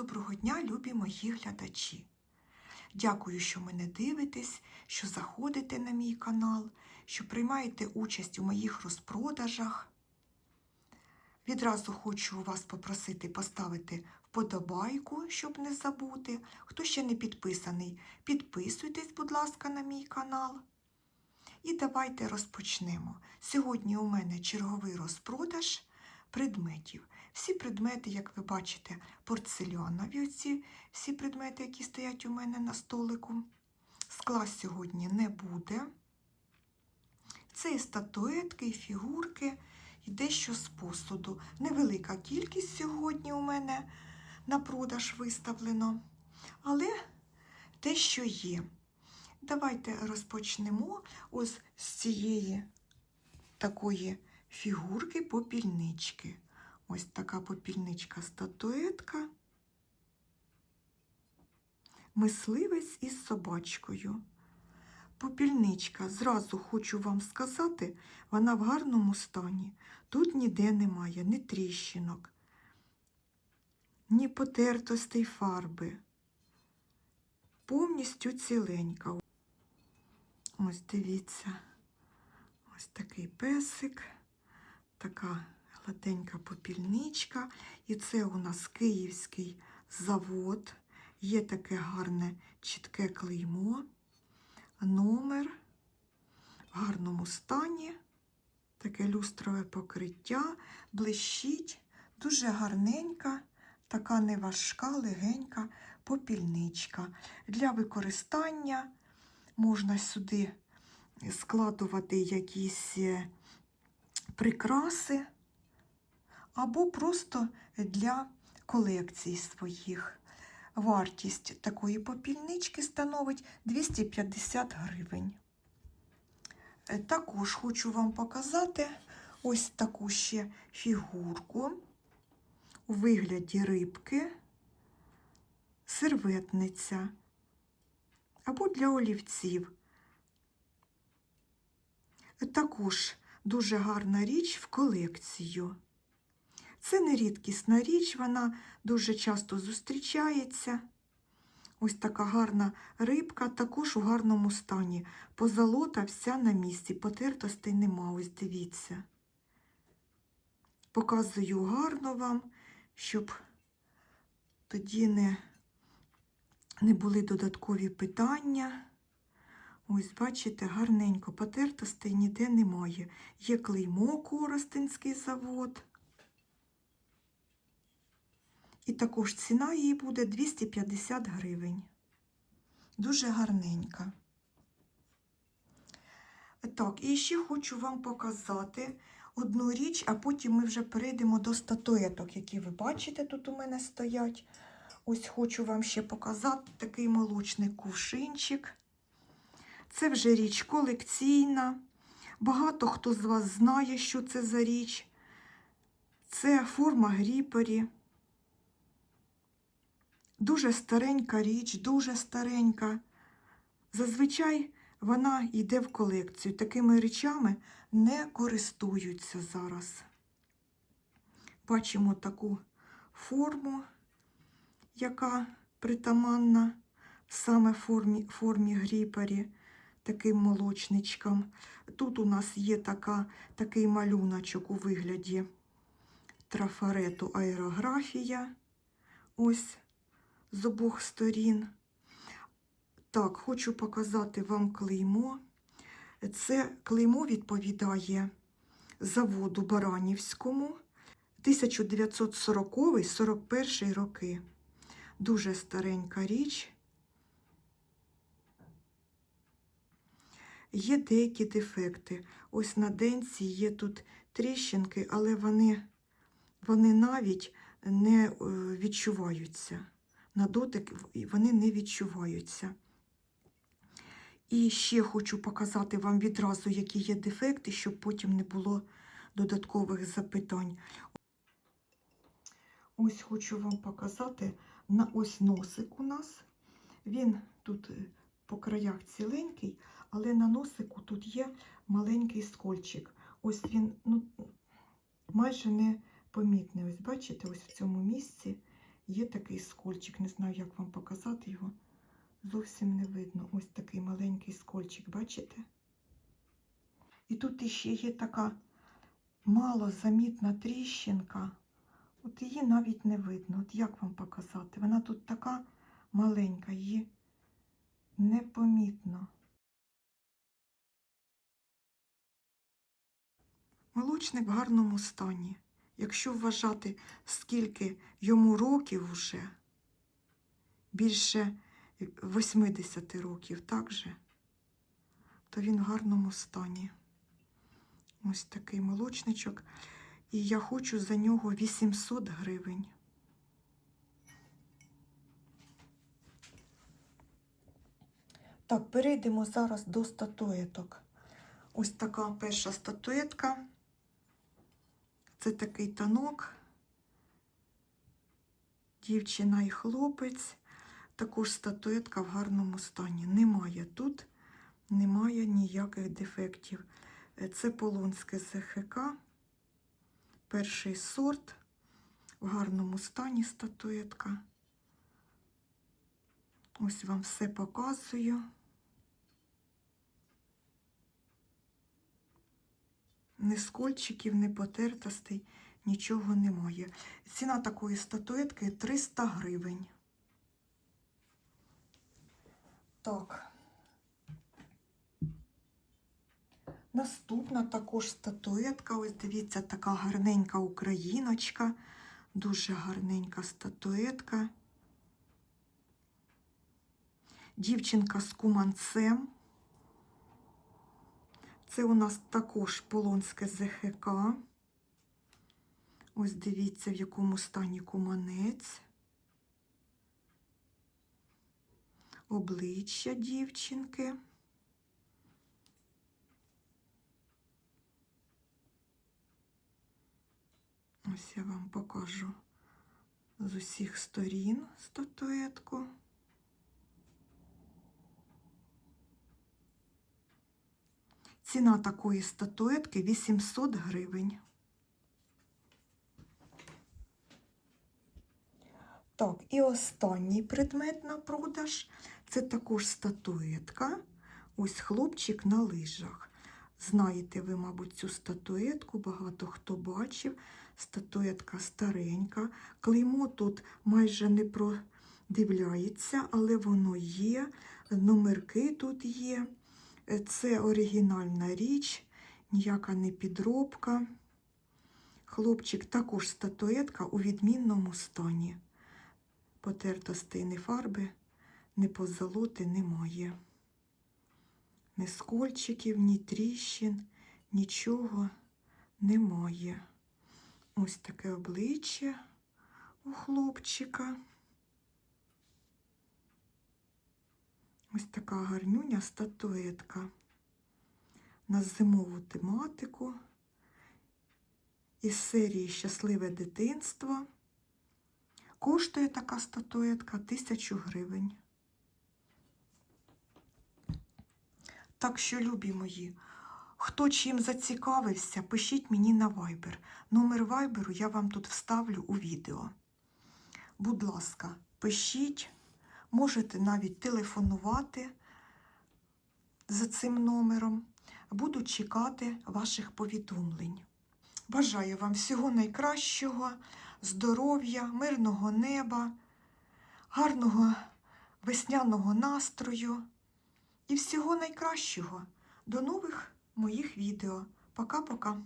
Доброго дня, любі мої глядачі! Дякую, що мене дивитесь, що заходите на мій канал, що приймаєте участь у моїх розпродажах. Відразу хочу вас попросити поставити вподобайку, щоб не забути. Хто ще не підписаний, підписуйтесь, будь ласка, на мій канал. І давайте розпочнемо. Сьогодні у мене черговий розпродаж предметів. Всі предмети, як ви бачите, порцелянові оці всі предмети, які стоять у мене на столику. Скла сьогодні не буде. Це і статуетки, і фігурки, і дещо з посуду. Невелика кількість сьогодні у мене на продаж виставлено, але те, що є. Давайте розпочнемо ось з цієї такої фігурки попільнички. Ось така попільничка статуетка. Мисливець із собачкою. Попільничка, зразу хочу вам сказати, вона в гарному стані. Тут ніде немає ні тріщинок, ні потертостей фарби. Повністю ціленька. Ось дивіться, ось такий песик, така гладенька попільничка. І це у нас київський завод. Є таке гарне чітке клеймо, номер в гарному стані, таке люстрове покриття, блищить, дуже гарненька, така неважка, легенька попільничка. Для використання можна сюди складувати якісь е, прикраси або просто для колекцій своїх. Вартість такої попільнички становить 250 гривень. Е, Також хочу вам показати ось таку ще фігурку у вигляді рибки, серветниця або для олівців. Також дуже гарна річ в колекцію. Це не рідкісна річ, вона дуже часто зустрічається. Ось така гарна рибка, також у гарному стані. Позолота вся на місці, потертостей нема, ось дивіться. Показую гарно вам, щоб тоді не, не були додаткові питання. Ось, бачите, гарненько, потертостей ніде немає. Є клеймо Коростенський завод. І також ціна її буде 250 гривень. Дуже гарненька. Так, і ще хочу вам показати одну річ, а потім ми вже перейдемо до статуеток, які ви бачите, тут у мене стоять. Ось хочу вам ще показати такий молочний кувшинчик. Це вже річ колекційна. Багато хто з вас знає, що це за річ. Це форма гріпері. Дуже старенька річ, дуже старенька. Зазвичай вона йде в колекцію. Такими речами не користуються зараз. Бачимо таку форму, яка притаманна саме формі, формі гріпері, таким молочничкам. Тут у нас є така, такий малюночок у вигляді трафарету аерографія. Ось з обох сторін. Так, хочу показати вам клеймо. Це клеймо відповідає заводу Баранівському 1940-41 роки. Дуже старенька річ. Є деякі дефекти. Ось на денці є тут тріщинки, але вони, вони навіть не е, відчуваються на дотик вони не відчуваються. І ще хочу показати вам відразу, які є дефекти, щоб потім не було додаткових запитань. Ось хочу вам показати на ось носик у нас. Він тут е, по краях ціленький, але на носику тут є маленький скольчик. Ось він ну, майже не помітний. Ось бачите, ось в цьому місці Є такий скольчик, не знаю, як вам показати його. Зовсім не видно. Ось такий маленький скольчик, бачите? І тут іще є така мало замітна тріщинка. От її навіть не видно. От як вам показати? Вона тут така маленька, її непомітно. Молочник в гарному стані. Якщо вважати, скільки йому років уже, більше 80 років, так же, то він в гарному стані. Ось такий молочничок. І я хочу за нього 800 гривень. Так, перейдемо зараз до статуеток. Ось така перша статуетка. Це такий танок. Дівчина і хлопець. Також статуетка в гарному стані. Немає тут, немає ніяких дефектів. Е, Це полонське ЗХК. Перший сорт. В гарному стані статуетка. Ось вам все показую. Ні скольчиків, ні потертостей, нічого немає. Ціна такої статуетки 300 гривень. Так. Наступна також статуетка. Ось дивіться, така гарненька україночка. Дуже гарненька статуетка. Дівчинка з куманцем. Це у нас також полонське ЗХК. Ось дивіться, в якому стані куманець. Обличчя дівчинки. Ось я вам покажу з усіх сторін статуетку. Ціна такої статуетки 800 гривень. Так, і останній предмет на продаж це також статуетка. Ось хлопчик на лижах. Знаєте ви, мабуть, цю статуетку, багато хто бачив. Статуетка старенька. Клеймо тут майже не продивляється, але воно є. Номерки тут є. Це оригінальна річ, ніяка не підробка. Хлопчик також статуетка у відмінному стані. Потертостей ні фарби, ні позолоти немає. Ні скольчиків, ні тріщин, нічого немає. Ось таке обличчя у хлопчика. Ось така гарнюня статуетка на зимову тематику із серії Щасливе дитинство. Коштує така статуетка 1000 гривень. Так що, любі мої, хто чим зацікавився, пишіть мені на Viber. Номер Viber я вам тут вставлю у відео. Будь ласка, пишіть. Можете навіть телефонувати за цим номером. Буду чекати ваших повідомлень. Бажаю вам всього найкращого, здоров'я, мирного неба, гарного весняного настрою і всього найкращого. До нових моїх відео. Пока-пока.